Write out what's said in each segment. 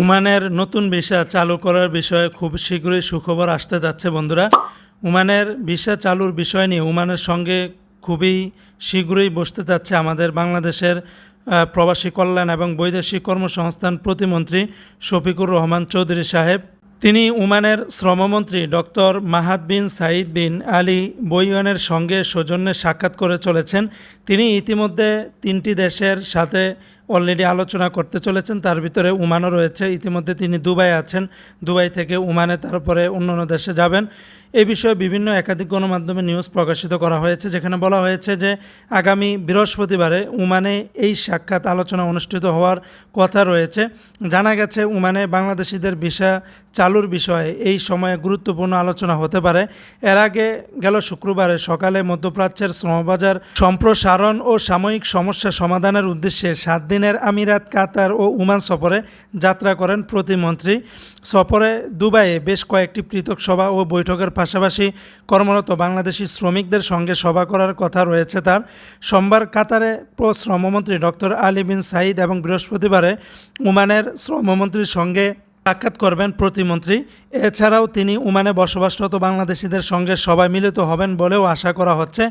ওমানের নতুন ভিসা চালু করার বিষয়ে খুব শীঘ্রই সুখবর আসতে যাচ্ছে, বন্ধুরা। উমানের ভিসা চালুর বিষয় নিয়ে উমানের সঙ্গে খুবই শীঘ্রই বসতে যাচ্ছে আমাদের বাংলাদেশের প্রবাসী কল্যাণ এবং বৈদেশিক কর্মসংস্থান প্রতিমন্ত্রী শফিকুর রহমান চৌধুরী সাহেব। তিনি উমানের শ্রমমন্ত্রী doctor Mahad bin Saeed bin Ali বইওয়ানের সঙ্গে সৌজন্যে সাক্ষাৎ করে চলেছেন। তিনি ইতিমধ্যে তিনটি দেশের সাথে অলরেডি আলোচনা করতে চলেছেন, তার ভিতরে উমানও রয়েছে। ইতিমধ্যে তিনি দুবাই আছেন, দুবাই থেকে উমানে তারপরে অন্যান্য দেশে যাবেন। এ বিষয়ে বিভিন্ন একাধিক গণমাধ্যমে নিউজ প্রকাশিত করা হয়েছে, যেখানে বলা হয়েছে যে আগামী বৃহস্পতিবারে উমানে এই সাক্ষাৎ আলোচনা অনুষ্ঠিত হওয়ার কথা রয়েছে। জানা গেছে, উমানে বাংলাদেশিদের ভিসা চালুর বিষয়ে এই সময়ে গুরুত্বপূর্ণ আলোচনা হতে পারে। এর আগে গেল শুক্রবারে সকালে মধ্যপ্রাচ্যের শ্রমবাজার সম্প্রসারণ ও সাময়িক সমস্যা সমাধানের উদ্দেশ্যে সাত দিনের আমিরাত, কাতার ও ওমান সফরে যাত্রা করেন প্রতিমন্ত্রী। সফরে দুবাইয়ে বেশ কয়েকটি পৃথক সভা ও বৈঠকের পাশাপাশি কর্মরত বাংলাদেশি শ্রমিকদের সঙ্গে সভা করার কথা রয়েছে তার। সোমবার কাতারে শ্রমমন্ত্রী ডক্টর আলী বিন সাঈদ এবং বৃহস্পতিবারে ওমানের শ্রমমন্ত্রীর সঙ্গে সাক্ষাৎ করবেন প্রতিমন্ত্রী। এছাড়াও তিনি ওমানে বসবাসরত বাংলাদেশিদের সঙ্গে সবাই মিলিত হবেন বলেও আশা করা হচ্ছে।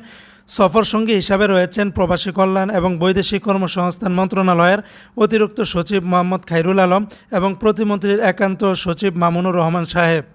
সফর সঙ্গী হিসাবে রয়েছেন প্রবাসী কল্যাণ এবং বৈদেশিক কর্মসংস্থান মন্ত্রণালয়ের অতিরিক্ত সচিব মোহাম্মদ খাইরুল আলম এবং প্রতিমন্ত্রীর একান্ত সচিব মামুনুর রহমান সাহেব।